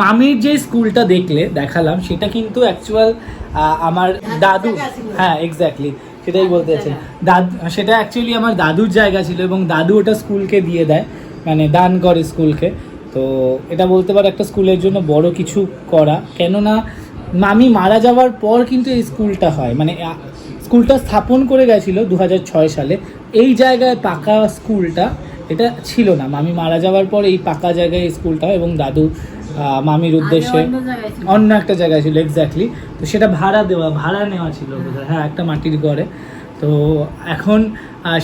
মামির যে স্কুলটা দেখলে দেখালাম সেটা কিন্তু অ্যাকচুয়াল আমার দাদু। হ্যাঁ এক্স্যাক্টলি সেটাই বলতে চাচ্ছেন। দাদু সেটা অ্যাকচুয়ালি আমার দাদুর জায়গা ছিল এবং দাদু ওটা স্কুলকে দিয়ে দেয় মানে দান করে স্কুলকে। তো এটা বলতে পারো একটা স্কুলের জন্য বড় কিছু করা। কেননা মামি মারা যাওয়ার পর কিন্তু এই স্কুলটা হয়। মানে স্কুলটা স্থাপন করে গেছিল দু হাজার ছয় সালে। এই জায়গায় পাকা স্কুলটা এটা ছিল না। মামি মারা যাওয়ার পর এই পাকা জায়গায় স্কুলটা এবং দাদু মামির উদ্দেশ্যে। অন্য একটা জায়গায় ছিল এক্স্যাক্টলি তো সেটা ভাড়া দেওয়া ভাড়া নেওয়া ছিল হ্যাঁ। একটা মাটির ঘরে। তো এখন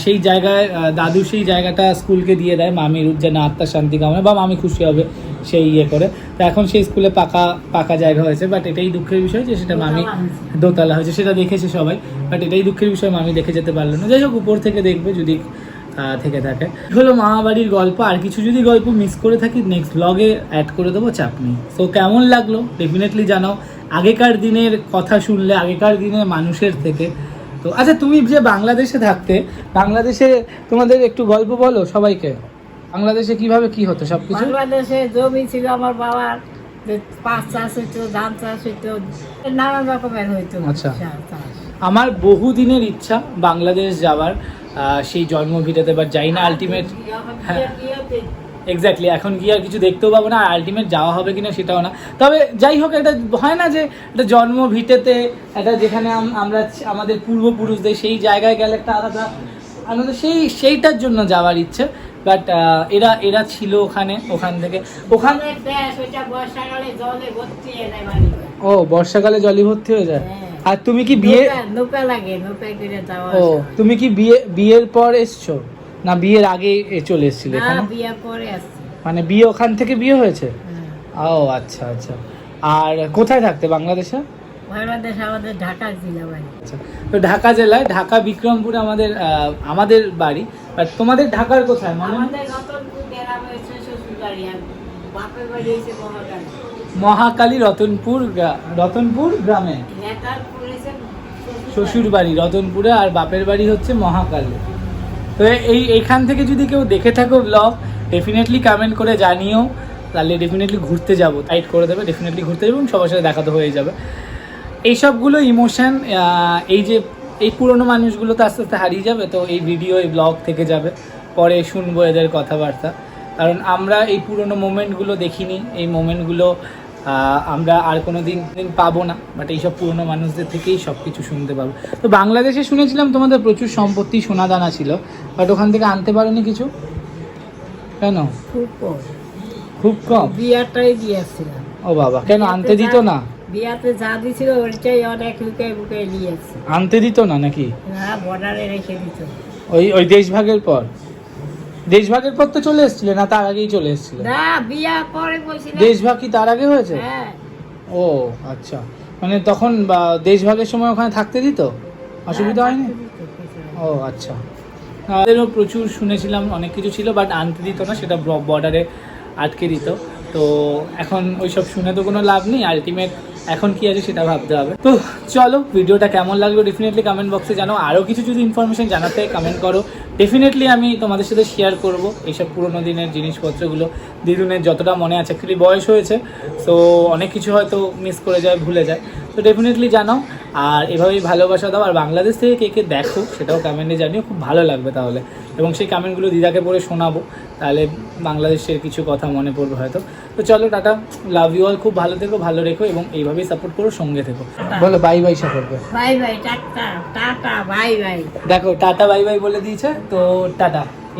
সেই জায়গায় দাদু সেই জায়গাটা স্কুলকে দিয়ে দেয়। মামির যেন আত্মার শান্তি কামনা বা মামি খুশি হবে সেই ইয়ে করে। তো এখন সেই স্কুলে পাকা পাকা জায়গা হয়েছে বাট এটাই দুঃখের বিষয় যে সেটা মামি দোতলা হয়েছে। সেটা দেখেছে সবাই বাট এটাই দুঃখের বিষয় মামি দেখে যেতে পারল না। যাই হোক উপর থেকে দেখবে যদি থেকে থাকে। হলো মামা বাড়ির গল্প। আর কিছু যদি গল্প মিস করে থাকি নেক্সট ব্লগে অ্যাড করে দেবো চাপ নেই। তো কেমন লাগল? ডেফিনেটলি জানাও। আগেকার দিনের কথা শুনলে আগেকার দিনের মানুষের থেকে। তো আচ্ছা তুমি যে বাংলাদেশে থাকতে বাংলাদেশে তোমাদের একটু গল্প বলো সবাইকে। বাংলাদেশে কীভাবে কি হতো সব কিছু বাংলাদেশে জমি ছিল আমার বাবার পাঁচ চাষ হইতো ধান চাষ হইতো নানান রকমের হইতো। আচ্ছা। আমার বহু দিনের ইচ্ছা বাংলাদেশ যাওয়ার। সেই জন্মভিটাতে বা যাই না আলটিমেট হ্যাঁ। এক্স্যাক্টলি এখন কি আর কিছু দেখতেও পাবো না আলটিমেট যাওয়া হবে কিনা সেটাও না। তবে যাই হোক এটা হয় না যে একটা জন্ম ভিটেতে একটা যেখানে আমরা আমাদের পূর্বপুরুষদের সেই জায়গায় গেলে একটা আলাদা আনন্দ সেই সেইটার জন্য যাওয়ার ইচ্ছে। বাট এরা এরা ছিল ওখানে ওখান থেকে। ওখানে ও বর্ষাকালে জলি ভর্তি হয়ে যায়? হ্যাঁ। আর তুমি কি বিয়ে নৌকা- লাগে নৌকায় করে যাওয়া ও তুমি কি বিয়ে বিয়ের পর এসছো? না বিয়ের আগে এ চলে এসেছিলে না এখানে? বিয়ে পরে আসছে। মানে বিয়ে ওখান থেকে বিয়ে হয়েছে? হ্যাঁ। ও আচ্ছা আচ্ছা। আর কোথায় থাকতে বাংলাদেশে? বাংলাদেশ আমাদের ঢাকা জেলা বাড়ি। আচ্ছা তো ঢাকা জেলায় ঢাকা বিক্রমপুর আমাদের আমাদের বাড়ি। আর তোমাদের ঢাকার কোথায় মানে? মহাকাল। মহাকালী রতনপুর রতনপুর গ্রামে? শ্বশুর বাড়ি রতনপুরে আর বাপের বাড়ি হচ্ছে মহাকালী। তো এই, এইখান থেকে যদি কেউ দেখে থাকো ব্লগ ডেফিনেটলি কমেন্ট করে জানিও। তাহলে ডেফিনেটলি ঘুরতে যাব। টাইট করে দেবে ডেফিনেটলি ঘুরতে যাব এবং সবার সাথে দেখা তো হয়ে যাবে। এইসবগুলো ইমোশান এই যে, এই পুরনো মানুষগুলো তো আস্তে আস্তে হারিয়ে যাবে, তো এই ভিডিও এই ব্লগ থেকে যাবে। পরে শুনব এদের কথাবার্তা। কারণ আমরা এই পুরনো মোমেন্টগুলো দেখিনি। এই মোমেন্টগুলো আমরা আর কোনো দিন দিন পাবো না বাট এইসব পুরনো মানুষদের থেকেই সব কিছু শুনতে পাবো। তো বাংলাদেশে শুনেছিলাম তোমাদের প্রচুর সম্পত্তি সোনাদানা ছিল বাট ওখান থেকে আনতে পারোনি কিছু? কেন? খুব কম। খুব কম? বিয়াটাই দিয়েছিলাম। ও বাবা কেন আনতে দিত না? বিয়াতে যা দিছিল ওইটাই অনেক বুকাই দিয়েছে আনতে দিত না নাকি? না বর্ডারে রেখে দিত। ওই ওই দেশভাগের পর? দেশভাগের পর তো চলে এসেছিলে? না তার আগেই চলে এসেছিলে? না বিয়া পরে বলছিল দেশভাগ কি তার আগে হয়েছে? হ্যাঁ। ও আচ্ছা। মানে তখন দেশভাগের সময় ওখানে থাকতে দিত? অসুবিধা হয়নি? ও আচ্ছা। আমাদেরও প্রচুর শুনেছিলাম অনেক কিছু ছিল বাট আনতে দিত না সেটা বর্ডারে আটকে দিত। তো এখন ওইসব শুনে তো কোনো লাভ নেই আলটিমেট এখন কি আছে সেটা ভাবতে হবে। তো চলো ভিডিওটা কেমন লাগল ডেফিনেটলি কমেন্ট বক্সে জানো আরও কিছু যদি ইনফরমেশন জানাতে কমেন্ট করো। ডেফিনেটলি আমি তোমাদের সাথে শেয়ার করব এইসব পুরোনো দিনের জিনিসপত্রগুলো। দিদুনের যতটা মনে আছে অ্যাকচুয়ালি বয়স হয়েছে তো অনেক কিছু হয়তো মিস করে যায়, ভুলে যায়। তো ডেফিনেটলি জানাও। আর এভাবেই ভালোবাসা দাও। আর বাংলাদেশ থেকে কে কে দেখো সেটাও কমেন্টে জানিও খুব ভালো লাগবে তাহলে। এবং সেই কমেন্টগুলো দিদাকে পড়ে শোনাবো তাহলে বাংলাদেশের কিছু কথা মনে পড়বে হয়তো। তো চলো টাটা। লাভ ইউ অল খুব ভালো থেকো ভালো রেখো এবং এইভাবেই সাপোর্ট করো সঙ্গে থেকো। বলো bye bye support bye bye tata tata bye bye দেখো টাটা বাই বাই বলে দিয়েছে তো টাটা।